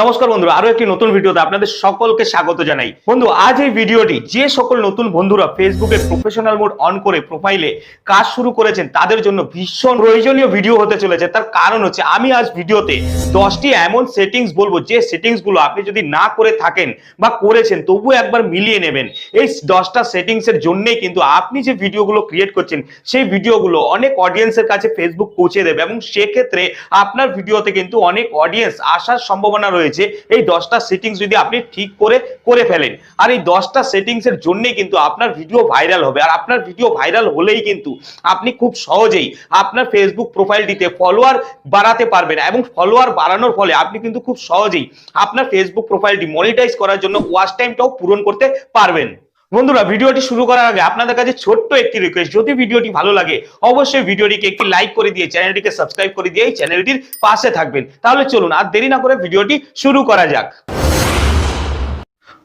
নমস্কার বন্ধুরা, আরও একটি নতুন ভিডিওতে আপনাদের সকলকে স্বাগত জানাই। বন্ধু, আজ এই ভিডিওটি যে সকল নতুন বন্ধুরা ফেসবুকে প্রফেশনাল মোড অন করে প্রোফাইলে কাজ শুরু করেছেন, তাদের জন্য ভীষণ প্রয়োজনীয় ভিডিও হতে চলেছে। তার কারণ হচ্ছে, আমি আজ ভিডিওতে দশটি এমন সেটিংস বলব, যে সেটিংসগুলো আপনি যদি না করে থাকেন বা করেছেন, তবু একবার মিলিয়ে নেবেন। এই দশটা সেটিংস এর জন্যই কিন্তু আপনি যে ভিডিওগুলো ক্রিয়েট করছেন, সেই ভিডিওগুলো অনেক অডিয়েন্সের কাছে ফেসবুক পৌঁছে দেবে এবং সেক্ষেত্রে আপনার ভিডিওতে কিন্তু অনেক অডিয়েন্স আসার সম্ভাবনা রয়েছে। এই দশটা সেটিংস যদি আপনি ঠিক করে করে ফেলেন। আর এই দশটা সেটিংস এর জন্যই কিন্তু আপনার ভিডিও ভাইরাল হবে। আর আপনার ভিডিও ভাইরাল হলেই কিন্তু আপনি খুব সহজেই আপনার ফেসবুক প্রোফাইলটিতে ফলোয়ার বাড়াতে পারবেন। এবং ফলোয়ার বাড়ানোর ফলে আপনি কিন্তু খুব সহজেই আপনার ফেসবুক প্রোফাইলটি মনিটাইজ করার জন্য ওয়াচ টাইমটাও পূরণ করতে পারবেন। বন্ধুরা, ভিডিওটি শুরু করার আগে আপনাদের কাছে ছোট্ট একটি রিকোয়েস্ট যদি ভিডিওটি ভালো লাগে, অবশ্যই ভিডিওটিকে একটি লাইক করে দিয়ে চ্যানেলটিকে সাবস্ক্রাইব করে দিয়ে এই চ্যানেলটির পাশে থাকবেন। তাহলে চলুন, আর দেরি না করে ভিডিওটি শুরু করা যাক।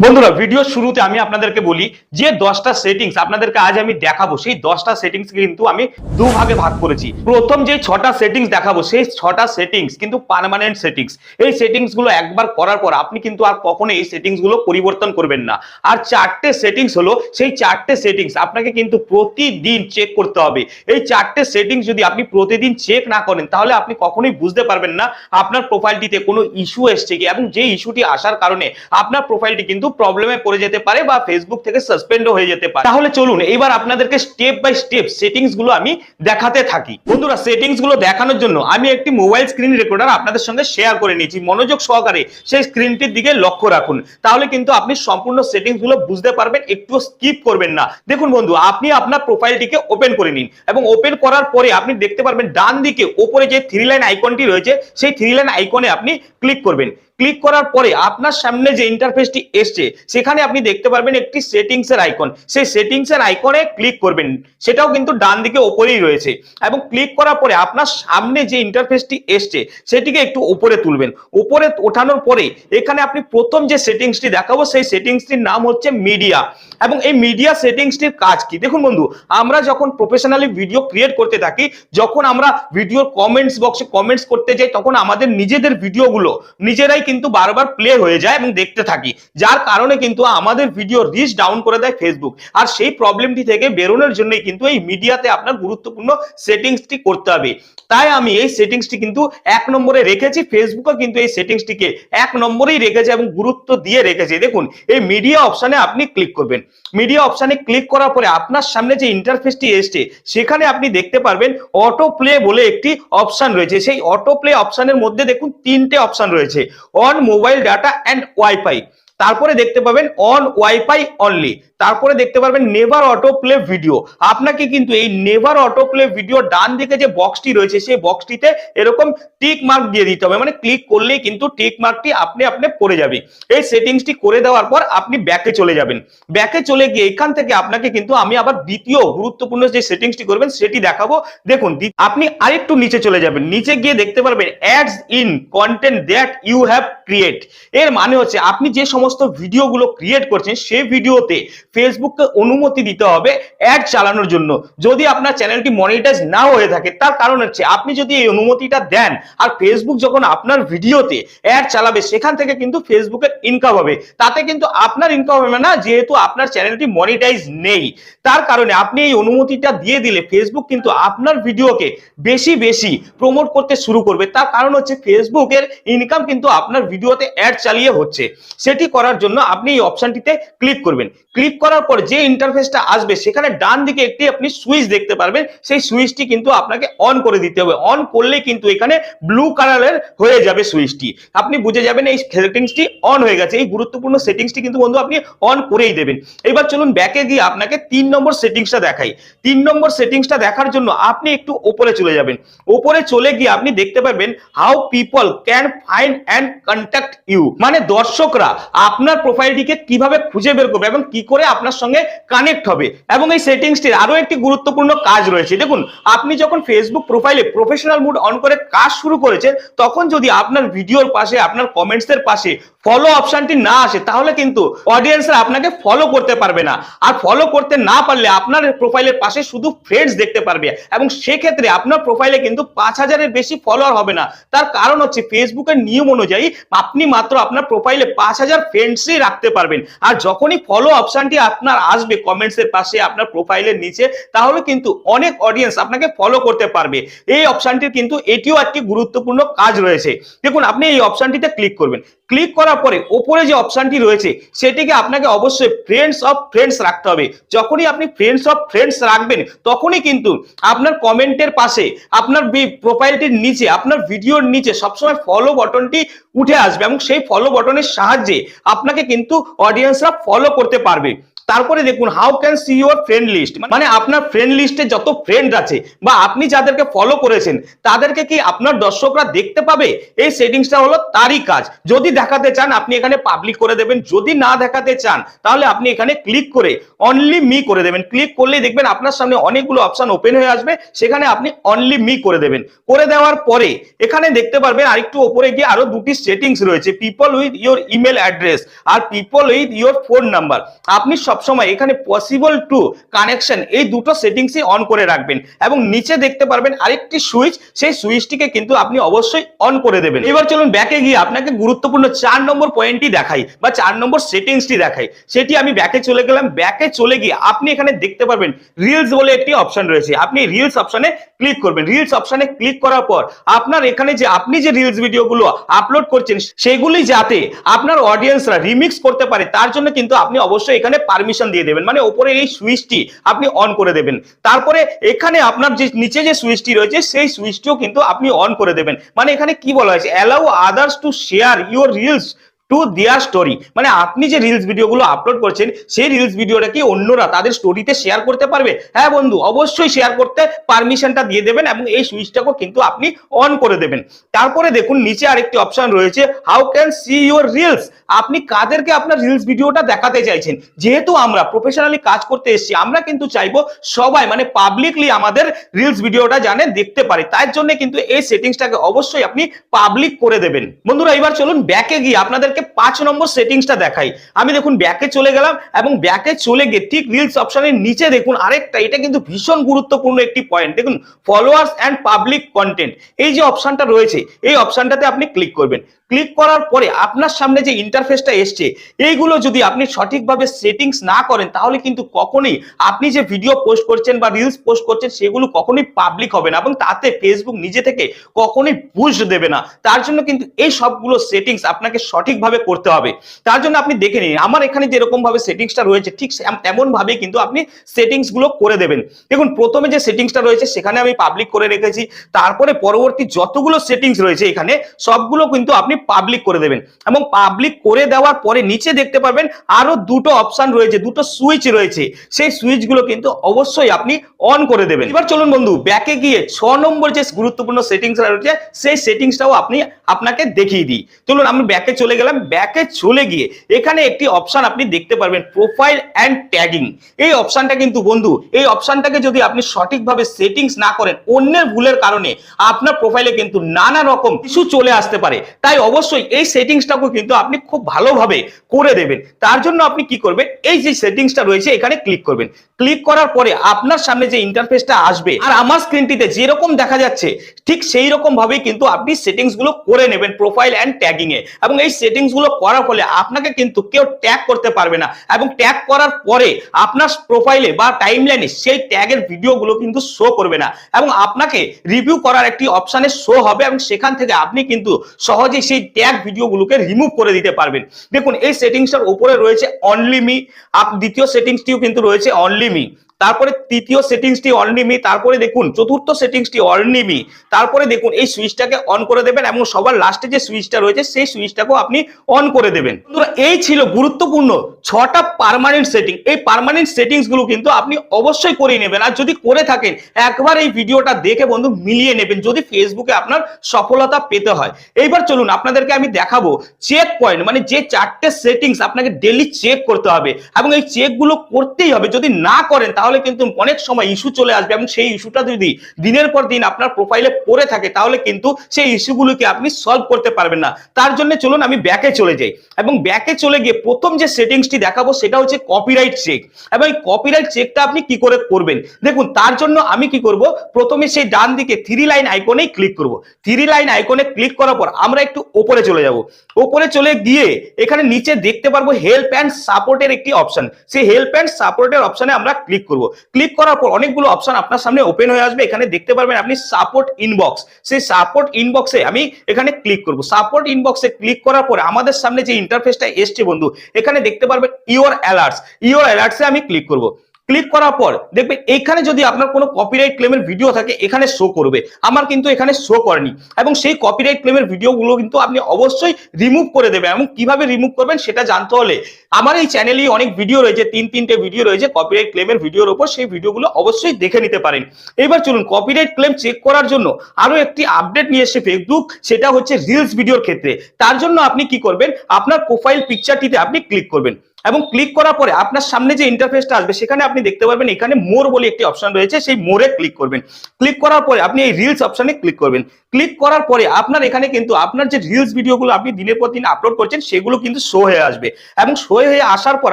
বন্ধুরা ভিডিও শুরুতে আমি আপনাদেরকে বলি, যে দশটা সেটিংস আপনাদেরকে আজ আমি দেখাবো, সেই দশটা সেটিংস কিন্তু আমি দু ভাগে ভাগ করেছি। প্রথম যে ছটা সেটিংস দেখাবো, সেই ছটা সেটিংস কিন্তু পার্মানেন্ট সেটিংস এই সেটিংসগুলো একবার করার পর আপনি কিন্তু আর কখনো এই সেটিংসগুলো পরিবর্তন করবেন না। আর চারটে সেটিংস হলো, সেই চারটে সেটিংস আপনাকে কিন্তু প্রতিদিন চেক করতে হবে। এই চারটে সেটিংস যদি আপনি প্রতিদিন চেক না করেন, তাহলে আপনি কখনোই বুঝতে পারবেন না আপনার প্রোফাইলটিতে কোনো ইস্যু এসছে কি। এবং যে ইস্যুটি আসার কারণে আপনার প্রোফাইলটি কিন্তু প্রবলেমে পড়ে যেতে পারে বা ফেসবুক থেকে সাসপেন্ডও হয়ে যেতে পারে। তাহলে চলুন এবার আপনাদেরকে স্টেপ বাই স্টেপ সেটিংসগুলো আমি দেখাতে থাকি। বন্ধুরা সেটিংসগুলো দেখানোর জন্য আমি একটি মোবাইল স্ক্রিন রেকর্ডার আপনাদের সঙ্গে শেয়ার করে নিয়েছি। মনোযোগ সহকারে সেই স্ক্রিনটির দিকে লক্ষ্য রাখুন। তাহলে কিন্তু আপনি সম্পূর্ণ সেটিংসগুলো বুঝতে পারবেন একটু স্কিপ করবেন না। দেখুন বন্ধু, আপনি আপনার প্রোফাইলটিকে ওপেন করে নিন এবং ওপেন করার পরে আপনি দেখতে পারবেন ডান দিকে ওপরে যে থ্রি লাইন আইকনটি রয়েছে, সেই থ্রি লাইন আইকনে আপনি ক্লিক করবেন। ক্লিক করার পরে আপনার সামনে যে ইন্টারফেসটি এসছে, সেখানে আপনি দেখতে পারবেন একটি সেটিংস এর আইকন সেই সেটিংস এর আইকনে ক্লিক করবেন। সেটাও কিন্তু ডান দিকে ওপরেই রয়েছে। এবং ক্লিক করার পরে আপনার সামনে যে ইন্টারফেসটি এসছে, সেটিকে একটু উপরে তুলবেন। উপরে ওঠানোর পরে এখানে আপনি প্রথম যে সেটিংসটি দেখাবো, সেই সেটিংসটির নাম হচ্ছে মিডিয়া এবং এই মিডিয়া সেটিংসটির কাজ কি? দেখুন বন্ধু, আমরা যখন প্রফেশনালি ভিডিও ক্রিয়েট করতে থাকি, যখন আমরা ভিডিওর কমেন্টস বক্সে কমেন্টস করতে যাই, তখন আমাদের নিজেদের ভিডিওগুলো নিজেরাই কিন্তু বারবার প্লে হয়ে যায় এবং দেখতে থাকি। যার কারণে কিন্তু আমাদের ভিডিও রিচ ডাউন করে দেয় ফেসবুক আর সেই প্রবলেমটি থেকে বেরোনোর জন্যই কিন্তু এই মিডিয়াতে আপনার গুরুত্বপূর্ণ সেটিংসটি করতে হবে। তাই আমি এই সেটিংসটি কিন্তু এক নম্বরে রেখেছি ফেসবুকও কিন্তু এই সেটিংসটিকে এক নম্বরেই রেখেছে এবং গুরুত্ব দিয়ে রেখেছে। দেখুন, এই মিডিয়া অপশনে আপনি ক্লিক করবেন। মিডিয়া অপশনে ক্লিক করার পরে আপনার সামনে যে ইন্টারফেসটি এসছে, সেখানে আপনি দেখতে পারবেন অটো প্লে বলে একটি অপশন রয়েছে। সেই অটো প্লে অপশনের মধ্যে দেখুন তিনটে অপশন রয়েছে। On mobile data and wifi তারপরে দেখতে পাবেন অন ওয়াইফাই অনলি তারপরে দেখতে পারবেন নেভার অটো প্লে ভিডিও আপনাকে কিন্তু এই নেভার অটো প্লে ভিডিও ডান দিকে যে বক্সটি রয়েছে, সেই বক্সটিতে এরকম টিক মার্ক দিয়ে দিতে হবে। মানে ক্লিক করলেই কিন্তু টিক মার্কটি আপনি আপনি পড়ে যাবে এই সেটিংসটি করে দেওয়ার পর আপনি ব্যাকে চলে যাবেন। ব্যাকে চলে গিয়ে এখান থেকে আপনাকে কিন্তু আমি আবার দ্বিতীয় গুরুত্বপূর্ণ যে সেটিংসটি করবেন, সেটি দেখাবো। দেখুন আপনি আরেকটু নিচে চলে যাবেন। নিচে গিয়ে দেখতে পারবেন ads in content that you have create এর মানে হচ্ছে আপনি যে সমস্ত ভিডিওগুলো ক্রিয়েট করছেন, সেই ভিডিওতে ফেসবুককে অনুমতি দিতে হবে অ্যাড চালানোর জন্য। যদি আপনার চ্যানেলটি মনিটাইজ না হয়ে থাকে, তার কারণ হচ্ছে আপনি যদি এই অনুমতিটা দেন, আর ফেসবুক যখন আপনার ভিডিওতে অ্যাড চালাবে, সেখান থেকে কিন্তু ফেসবুকের ইনকাম হবে। তাতে কিন্তু আপনার ইনকাম হবে না, যেহেতু আপনার চ্যানেলটি মনিটাইজ নেই। তার কারণে আপনি এই অনুমতিটা দিয়ে দিলে ফেসবুক কিন্তু আপনার ভিডিওকে বেশি বেশি প্রমোট করতে শুরু করবে। তার কারণ হচ্ছে ফেসবুকের ইনকাম কিন্তু আপনার ভিডিওতে অ্যাড চালিয়ে হচ্ছে। সেটি করার জন্য আপনি এই অপশনটিতে ক্লিক করবেন। ক্লিক করার পর যে ইন্টারফেসটা আসবে, সেখানে ডান দিকে একটি আপনি সুইচ দেখতে পারবেন। সেই সুইচটি কিন্তু আপনাকে অন করে দিতে হবে। অন করলে কিন্তু এখানে ব্লু কালারের হয়ে যাবে সুইচটি আপনি বুঝে যাবেন এই সেটিংসটি অন হয়ে গেছে। এই গুরুত্বপূর্ণ সেটিংসটি কিন্তু বন্ধু আপনি অন করেই দেবেন। এবার চলুন ব্যাকে গিয়ে আপনাকে তিন নম্বর সেটিংসটা দেখাই। তিন নম্বর সেটিংসটা দেখার জন্য আপনি একটু ওপরে চলে যাবেন। ওপরে চলে গিয়ে আপনি দেখতে পারবেন how people can find and contact you মানে দর্শকরা আপনার প্রোফাইলটিকে কীভাবে খুঁজে বের করবে এবং কি করে আপনার সঙ্গে কানেক্ট হবে। এবং এই সেটিংসটির আরও একটি গুরুত্বপূর্ণ কাজ রয়েছে। দেখুন, আপনি যখন ফেসবুক প্রোফাইলে প্রফেশনাল মুড অন করে কাজ শুরু করেছেন, তখন যদি আপনার ভিডিওর পাশে, আপনার কমেন্টস এর পাশে ফলো অপশনটি না আসে, তাহলে কিন্তু অডিয়েন্সরা আপনাকে ফলো করতে পারবে না। আর ফলো করতে না পারলে আপনার প্রোফাইলের পাশে শুধু ফ্রেন্ডস দেখতে পারবে। এবং সেক্ষেত্রে আপনার প্রোফাইলে কিন্তু পাঁচ হাজারের বেশি ফলোয়ার হবে না। তার কারণ হচ্ছে ফেসবুকের নিয়ম অনুযায়ী আপনি মাত্র আপনার প্রোফাইলে পাঁচ হাজার ফ্রেন্ডসই রাখতে পারবেন। আর যখনই ফলো অপশানটি আপনার আসবে কমেন্টসের পাশে আপনার প্রোফাইলের নিচে, তাহলে কিন্তু অনেক অডিয়েন্স আপনাকে ফলো করতে পারবে। এই অপশানটির কিন্তু এটিও একটি গুরুত্বপূর্ণ কাজ রয়েছে। দেখুন, আপনি এই অপশানটিতে ক্লিক করবেন। ক্লিক করার পরে ওপরে যে অপশানটি রয়েছে, সেটিকে আপনাকে অবশ্যই ফ্রেন্ডস অফ ফ্রেন্ডস রাখতে হবে। যখনই আপনি ফ্রেন্ডস অফ ফ্রেন্ডস রাখবেন, তখনই কিন্তু আপনার কমেন্টের পাশে, আপনার প্রোফাইলটির নিচে, আপনার ভিডিওর নিচে সবসময় ফলো বটনটি উঠে আসবে এবং সেই ফলো বটনের সাহায্যে আপনাকে কিন্তু অডিয়েন্সরা ফলো করতে পারবে। তারপরে দেখুন how can see your friend list মানে আপনার ফ্রেন্ড লিস্টে যত ফ্রেন্ড আছে, বা আপনি যাদেরকে ফলো করেছেন, তাদেরকে কি আপনার দর্শকরা দেখতে পাবে? এই সেটিংসটা হলো তারই কাজ। যদি দেখাতে চান, আপনি এখানে পাবলিক করে দেবেন। যদি না দেখাতে চান, তাহলে আপনি এখানে ক্লিক করে অনলি মি করে দেবেন। ক্লিক করলেই দেখবেন আপনার সামনে অনেকগুলো অপশন ওপেন হয়ে আসবে। সেখানে আপনি অনলি মি করে দেবেন। করে দেওয়ার পরে এখানে দেখতে পারবেন আরেকটু ওপরে গিয়ে আরও দুটি সেটিংস রয়েছে। People with your email address R people with your phone number আপনি সবসময় এখানে পসিবল টু কানেকশন এই দুটো সেটিংসই অন করে রাখবেন এবং নিচে দেখতে পারবেন আরেকটি সুইচ সেই সুইচটিকে কিন্তু আপনি অবশ্যই অন করে দেবেন। এবার চলুন ব্যাকে গিয়ে আপনাকে গুরুত্বপূর্ণ চার নম্বর পয়েন্টটি দেখাই বা চার নম্বর সেটিংসটি দেখাই। সেটি আমি ব্যাকে চলে গেলাম ব্যাকে চলে গিয়ে আপনি এখানে দেখতে পারবেন রিলস বলে একটি অপশন রয়েছে। আপনি রিলস অপশনে ক্লিক করবেন। রিলস অপশনে ক্লিক করার পর আপনার এখানে যে আপনি যে রিলস ভিডিওগুলো আপলোড করছেন, সেগুলি যাতে আপনার অডিয়েন্সরা রিমিক্স করতে পারে, তার জন্য কিন্তু আপনি অবশ্যই এখানে পারমিশন দিয়ে দেবেন। মানে ওপরে এই সুইচটি আপনি অন করে দেবেন। তারপরে এখানে আপনার যে নিচে যে সুইচটি রয়েছে, সেই সুইচটিও কিন্তু আপনি অন করে দেবেন। মানে এখানে কি বলা হয়েছে? Allow others to share your reels to their story মানে আপনি যে রিলস ভিডিওগুলো আপলোড করছেন, সেই রিলস ভিডিওটা কি অন্যরা তাদের স্টোরিতে শেয়ার করতে পারবে? হ্যাঁ বন্ধু, অবশ্যই শেয়ার করতে পারমিশনটা দিয়ে দেবেন এবং এই সুইচটাকেও কিন্তু আপনি অন করে দেবেন। তারপরে দেখুন, নিচে আরেকটি অপশন রয়েছে how can see your reels আপনি কাদেরকে আপনার রিলস ভিডিওটা দেখাতে চাইছেন? যেহেতু আমরা প্রফেশনালি কাজ করতে এসেছি, আমরা কিন্তু চাইব সবাই মানে পাবলিকলি আমাদের রিলস ভিডিওটা জানে দেখতে পারে। তার জন্য কিন্তু এই সেটিংসটাকে অবশ্যই আপনি পাবলিক করে দেবেন। বন্ধুরা, এবার চলুন ব্যাকে গিয়ে আপনাদেরকে পাঁচ নম্বর সেটিংসটা দেখাই। আমি দেখুন ব্যাকে চলে গেলাম এবং ব্যাকে চলে গিয়ে ঠিক রিলস অপশনের নিচে দেখুন আরেকটা, এটা কিন্তু ভীষণ গুরুত্বপূর্ণ একটি পয়েন্ট দেখুন ফলোয়ার্স অ্যান্ড পাবলিক কন্টেন্ট এই যে অপশনটা রয়েছে, এই অপশনটাতে আপনি ক্লিক করবেন। ক্লিক করার পরে আপনার সামনে যে ইন্টারফেসটা এসছে, এইগুলো যদি আপনি সঠিকভাবে সেটিংস না করেন, তাহলে কিন্তু কখনোই আপনি যে ভিডিও পোস্ট করছেন বা রিলস পোস্ট করছেন, সেগুলো কখনোই পাবলিক হবে না এবং তাতে ফেসবুক নিজে থেকে কখনোই বুঝ দেবে না। তার জন্য কিন্তু এই সবগুলো সেটিংস আপনাকে সঠিকভাবে করতে হবে। তার জন্য আপনি দেখে নিন, আমার এখানে যেরকম ভাবে সেটিংসটা রয়েছে, ঠিক তেমন ভাবে কিন্তু আপনি সেটিংসগুলো করে দেবেন। দেখুন, প্রথমে যে সেটিংসটা রয়েছে, সেখানে আমি পাবলিক করে রেখেছি। তারপরে পরবর্তী যতগুলো সেটিংস রয়েছে এখানে, সবগুলো কিন্তু আপনি পাবলিক করে দেবেন। এবং পাবলিক করে দেওয়ার পরে নিচে দেখতে পাবেন আরও দুটো অপশন রয়েছে, দুটো সুইচ রয়েছে। সেই সুইচগুলো কিন্তু অবশ্যই আপনি অন করে দেবেন। এবার চলুন বন্ধু ব্যাকে গিয়ে ছ নম্বর যে গুরুত্বপূর্ণ সেটিংস রয়েছে, সেই সেটিংসটাও আপনি আপনাকে দেখিয়ে দিই। চলুন, আমি ব্যাকে চলে গেলাম। ব্যাকে চলে গিয়ে এখানে একটি অপশন আপনি দেখতে পারবেন প্রোফাইল অ্যান্ড ট্যাগিং এই অপশনটা কিন্তু বন্ধু, এই অপশনটাকে যদি আপনি সঠিকভাবে সেটিংস না করেন অন্যের ভুলের কারণে, আপনার প্রোফাইলে কিন্তু নানা রকম কিছু চলে আসতে পারে। তাই অবশ্যই এই সেটিংসটাকেও কিন্তু আপনি খুব ভালোভাবে করে দেবেন। তার জন্য আপনি কি করবেন? এই যে সেটিংসটা রয়েছে, এখানে ক্লিক করবেন। ক্লিক করার পরে আপনার সামনে যে ইন্টারফেসটা আসবে, আর আমার স্ক্রিনটিতে যেরকম দেখা যাচ্ছে, ঠিক সেই রকম ভাবেই কিন্তু আপনি সেটিংসগুলো করে নেবেন প্রোফাইল অ্যান্ড ট্যাগিং এ এবং এই সেটিংসগুলো করার ফলে আপনাকে কিন্তু কেউ ট্যাগ করতে পারবে না। এবং ট্যাগ করার পরে আপনার প্রোফাইলে বা টাইমলাইনে সেই ট্যাগের ভিডিওগুলো কিন্তু শো করবে না। এবং আপনাকে রিভিউ করার একটি অপশানে শো হবে এবং সেখান থেকে আপনি কিন্তু সহজেই সেই ট্যাগ ভিডিওগুলোকে রিমুভ করে দিতে পারবেন। দেখুন, এই সেটিংসটার উপরে রয়েছে অনলি মি আপ দ্বিতীয় সেটিংসটিও কিন্তু রয়েছে অনলি মি তারপরে তৃতীয় সেটিংসটি অন নিমি তারপরে দেখুন চতুর্থ সেটিংসটি অন নিমি তারপরে দেখুন এই সুইচটাকে অন করে দেবেন এবং সবার লাস্টে যে সুইচটা রয়েছে সেই সুইচটাকেও আপনি অন করে দেবেন। বন্ধুরা, এই ছিল গুরুত্বপূর্ণ ছটা পারমানেন্ট সেটিং এই পারমানেন্ট সেটিংসগুলো কিন্তু আপনি অবশ্যই করে নেবেন। আর যদি করে থাকেন, একবার এই ভিডিওটা দেখে বন্ধু মিলিয়ে নেবেন, যদি ফেসবুকে আপনার সফলতা পেতে হয়। এইবার চলুন, আপনাদেরকে আমি দেখাবো চেক পয়েন্ট মানে যে চারটে সেটিংস আপনাকে ডেলি চেক করতে হবে এবং এই চেকগুলো করতেই হবে। যদি না করেন, তাহলে কিন্তু অনেক সময় ইস্যু চলে আসবে এবং সেই ইস্যুটা যদি দিনের পর দিন আপনার প্রোফাইলে পড়ে থাকে, তাহলে কিন্তু সেই ইস্যুগুলোকে আপনি সলভ করতে পারবেন না। তার জন্য চলুন আমি ব্যাকে চলে যাই এবং ব্যাকে চলে গিয়ে প্রথম যে সেটিংসটি দেখাবো, সেটা হচ্ছে কপিরাইট চেক এবং এই কপিরাইট চেকটা আপনি কি করে করবেন? দেখুন, তার জন্য আমি কি করব? প্রথমে সেই ডান দিকে থ্রি লাইন আইকনেই ক্লিক করব। থ্রি লাইন আইকনে ক্লিক করার পর আমরা একটু ওপরে চলে যাব। ওপরে চলে গিয়ে এখানে নিচে দেখতে পারব হেল্প অ্যান্ড সাপোর্টের একটি অপশন সেই হেল্প অ্যান্ড সাপোর্টের অপশনে আমরা ক্লিক করব। ক্লিক করার পর অনেকগুলো অপশন আপনার সামনে ওপেন হয়ে আসবে। এখানে দেখতে পারবেন আপনি সাপোর্ট ইনবক্স সেই সাপোর্ট ইনবক্সে আমি এখানে ক্লিক করব। সাপোর্ট ইনবক্সে ক্লিক করার পর আমাদের সামনে যে ইন্টারফেসটা এসছে বন্ধু, এখানে দেখতে পারবেন ইওর অ্যালার্টস ইওর অ্যালার্টসে আমি ক্লিক করব। ক্লিক করার পর দেখবেন এখানে যদি আপনার কোনো কপিরাইট ক্লেমের ভিডিও থাকে, এখানে শো করবে। আমার কিন্তু এখানে শো করেনি। এবং সেই কপিরাইট ক্লেমের ভিডিওগুলো কিন্তু আপনি অবশ্যই রিমুভ করে দেবেন। এবং কীভাবে রিমুভ করবেন সেটা জানতে হলে আমার এই চ্যানেলেই অনেক ভিডিও রয়েছে, তিন, তিনটে ভিডিও রয়েছে কপিরাইট ক্লেমের ভিডিওর উপর। সেই ভিডিওগুলো অবশ্যই দেখে নিতে পারেন। এবার চলুন কপিরাইট ক্লেম চেক করার জন্য আরও একটি আপডেট নিয়ে এসেছে ফেসবুক সেটা হচ্ছে রিলস ভিডিওর ক্ষেত্রে। তার জন্য আপনি কি করবেন? আপনার প্রোফাইল পিকচারটিতে আপনি ক্লিক করবেন। এবং ক্লিক করার পরে আপনার সামনে যে ইন্টারফেসটা আসবে, সেখানে আপনি দেখতে পারবেন এখানে মোর বলে একটি অপশন রয়েছে, সেই মোরে ক্লিক করবেন। ক্লিক করার পরে আপনি এই রিলস অপশনে ক্লিক করবেন। ক্লিক করার পরে আপনার এখানে কিন্তু আপনার যে রিলস ভিডিওগুলো আপনি দিনের পর দিন আপলোড করছেন, সেগুলো কিন্তু শো হয়ে আসবে। এবং শো হয়ে আসার পর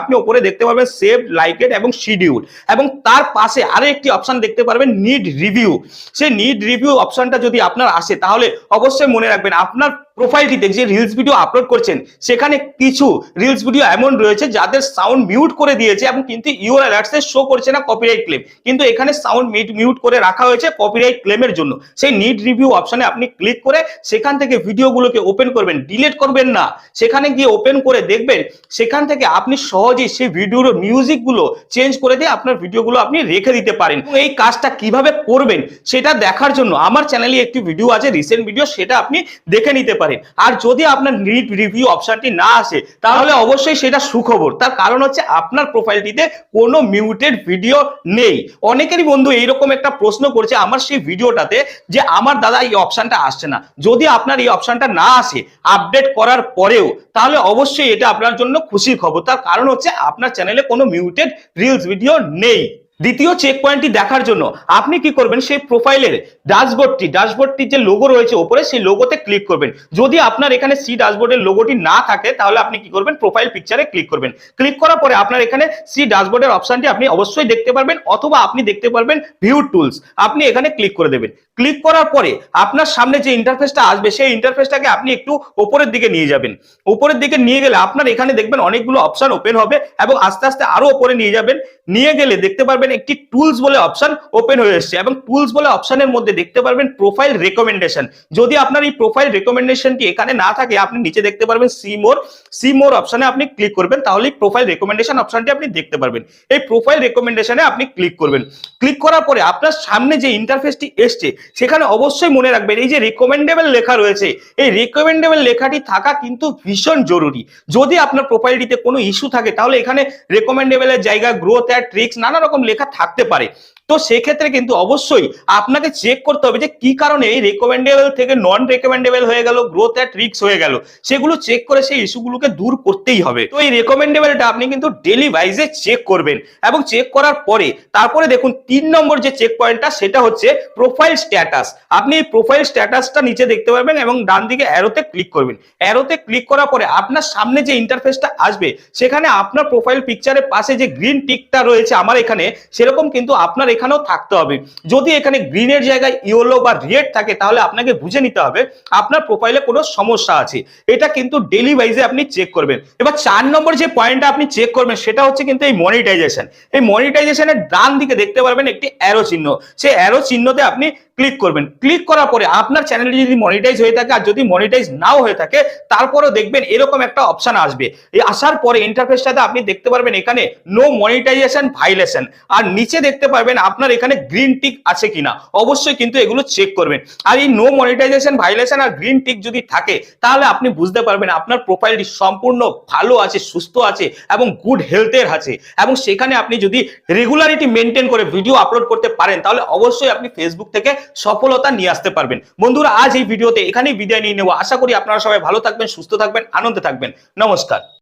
আপনি ওপরে দেখতে পারবেন সেভ লাইকেড এবং শিডিউল এবং তার পাশে আরও একটি অপশন দেখতে পারবেন নিড রিভিউ সেই নিড রিভিউ অপশনটা যদি আপনার আসে, তাহলে অবশ্যই মনে রাখবেন, আপনার প্রোফাইলটিতে যে রিলস ভিডিও আপলোড করছেন, সেখানে কিছু রিলস ভিডিও এমন রয়েছে যাদের সাউন্ড মিউট করে দিয়েছে এবং কিন্তু ইউর অ্যালার্টসে শো করছে না কপিরাইট ক্লেম কিন্তু এখানে সাউন্ড মিউট করে রাখা হয়েছে কপিরাইট ক্লেমের জন্য। সেই নিড রিভিউ অপশনে আপনি ক্লিক করে সেখান থেকে ভিডিওগুলোকে ওপেন করবেন ডিলিট করবেন না। সেখানে গিয়ে ওপেন করে দেখবেন, সেখান থেকে আপনি সহজেই সেই ভিডিওর মিউজিকগুলো চেঞ্জ করে দিয়ে আপনার ভিডিওগুলো আপনি রেখে দিতে পারেন। এই কাজটা কীভাবে করবেন, সেটা দেখার জন্য আমার চ্যানেলে একটি ভিডিও আছে রিসেন্ট ভিডিও সেটা আপনি দেখে নিতে পারেন। আর যদি আপনার নিট রিভিউ অপশনটি না আসে, তাহলে অবশ্যই সেটা সুখবর। তার কারণ হচ্ছে আপনার প্রোফাইলটিতে কোনো মিউটেড ভিডিও নেই। অনেকেরই বন্ধু এইরকম একটা প্রশ্ন করছে আমার সেই ভিডিওটাতে যে আমার দাদা এই অপশনটা আসছে না। যদি আপনার এই অপশনটা না আসে আপডেট করার পরেও, তাহলে অবশ্যই এটা আপনার জন্য খুশির খবর। তার কারণ হচ্ছে আপনার চ্যানেলে কোনো মিউটেড রিলস ভিডিও নেই। দ্বিতীয় চেক পয়েন্টটি দেখার জন্য আপনি কি করবেন? সেই প্রোফাইলের ড্যাশবোর্ডটি ড্যাশবোর্ডটির যে লোগো রয়েছে ওপরে সেই লোগোতে ক্লিক করবেন। যদি আপনার এখানে সি ড্যাশবোর্ডের লোগোটি না থাকে, তাহলে আপনি কি করবেন? প্রোফাইল পিকচারে ক্লিক করবেন। ক্লিক করার পরে আপনার এখানে সি ড্যাশবোর্ডের অপশনটি আপনি অবশ্যই দেখতে পারবেন, অথবা আপনি দেখতে পারবেন ভিউ টুলস আপনি এখানে ক্লিক করে দেবেন। ক্লিক করার পরে আপনার সামনে যে ইন্টারফেসটা আসবে, সেই ইন্টারফেসটাকে আপনি একটু উপরের দিকে নিয়ে যাবেন। উপরের দিকে নিয়ে গেলে আপনার এখানে দেখবেন অনেকগুলো অপশন ওপেন হবে এবং আস্তে আস্তে আরও উপরে নিয়ে যাবেন। নিয়ে গেলে দেখতে পারবেন একটি টুলস বলে অপশন ওপেন হয়ে এসেছে এবং টুলস বলে অপশনের মধ্যে দেখতে পারবেন প্রোফাইল রেকমেন্ডেশন যদি আপনার এই প্রোফাইল রেকমেন্ডেশনটি এখানে না থাকে, আপনি নিচে দেখতে পারবেন সি মোর সি মোর অপশনে আপনি ক্লিক করবেন, তাহলে প্রোফাইল রেকমেন্ডেশন অপশনটি আপনি দেখতে পারবেন। এই প্রোফাইল রেকমেন্ডেশনে আপনি ক্লিক করবেন। ক্লিক করার পরে আপনার সামনে যে ইন্টারফেসটি এসছে, সেখানে অবশ্যই মনে রাখবেন, এই যে রিকমেন্ডেবল লেখা রয়েছে, এই রিকমেন্ডেবল লেখাটি থাকা কিন্তু ভীষণ জরুরি। যদি আপনার প্রোফাইলটিতে কোনো ইস্যু থাকে, তাহলে এখানে রেকমেন্ডেবলের জায়গা গ্রোথ অ্যাড ট্রিক্স নানা রকম লেখা থাকতে পারে। তো সেক্ষেত্রে কিন্তু অবশ্যই আপনাকে চেক করতে হবে যে কি কারণে এই রেকমেন্ডেবল থেকে নন রেকমেন্ডেবল হয়ে গেল গ্রোথ অ্যাট রিক্স হয়ে গেল। সেগুলো চেক করে সেই ইস্যুগুলোকে দূর করতেই হবে। তো এই রেকমেন্ডেবলটা আপনি কিন্তু ডেলি ওয়াইজে চেক করবেন এবং চেক করার পরে তারপরে দেখুন তিন নম্বর যে চেক পয়েন্টটা সেটা হচ্ছে প্রোফাইল স্ট্যাটাস আপনি এই প্রোফাইল স্ট্যাটাসটা নিচে দেখতে পারবেন এবং ডান দিকে অ্যারোতে ক্লিক করবেন। অ্যারোতে ক্লিক করার পরে আপনার সামনে যে ইন্টারফেসটা আসবে, সেখানে আপনার প্রোফাইল পিকচারের পাশে যে গ্রিন টিকটা রয়েছে আমার এখানে, সেরকম কিন্তু আপনার এখানেও থাকতে হবে। যদি এখানে গ্রিনের জায়গায় ইয়েলো বা রেড থাকে, তাহলে আপনাকে বুঝে নিতে হবে আপনার প্রোফাইলে কোনো সমস্যা আছে। এটা কিন্তু ডেলি ওয়াইজে আপনি চেক করবেন। এবার চার নম্বর যে পয়েন্টটা আপনি চেক করবেন, সেটা হচ্ছে কিন্তু এই মনিটাইজেশন এই মনিটাইজেশনের ডান দিকে দেখতে পারবেন একটি অ্যারো চিহ্ন। সেই অ্যারো চিহ্নতে আপনি ক্লিক করবেন। ক্লিক করার পরে আপনার চ্যানেলটি যদি মনিটাইজ হয়ে থাকে আর যদি মনিটাইজ নাও হয়ে থাকে, তারপরেও দেখবেন এরকম একটা অপশন আসবে। এই আসার পরে ইন্টারফেসটাতে আপনি দেখতে পারবেন এখানে নো মনিটাইজেশন ভাইলেশন আর নিচে দেখতে পারবেন আপনার এখানে গ্রিন টিক আছে কিনা? অবশ্যই কিন্তু এগুলো চেক করবেন। আর এই নো মনিটাইজেশন ভাইলেশন আর গ্রিন টিক যদি থাকে, তাহলে আপনি বুঝতে পারবেন আপনার প্রোফাইলটি সম্পূর্ণ ভালো আছে, সুস্থ আছে এবং গুড হেলথের আছে। এবং সেখানে আপনি যদি রেগুলারিটি মেনটেন করে ভিডিও আপলোড করতে পারেন, তাহলে অবশ্যই আপনি ফেসবুক থেকে সফলতা নিয়ে আসতে পারবেন। বন্ধুরা, আজ এই ভিডিওতে এখানেই বিদায় নিয়ে নেব। আশা করি আপনারা সবাই ভালো থাকবেন, সুস্থ থাকবেন, আনন্দে থাকবেন। নমস্কার।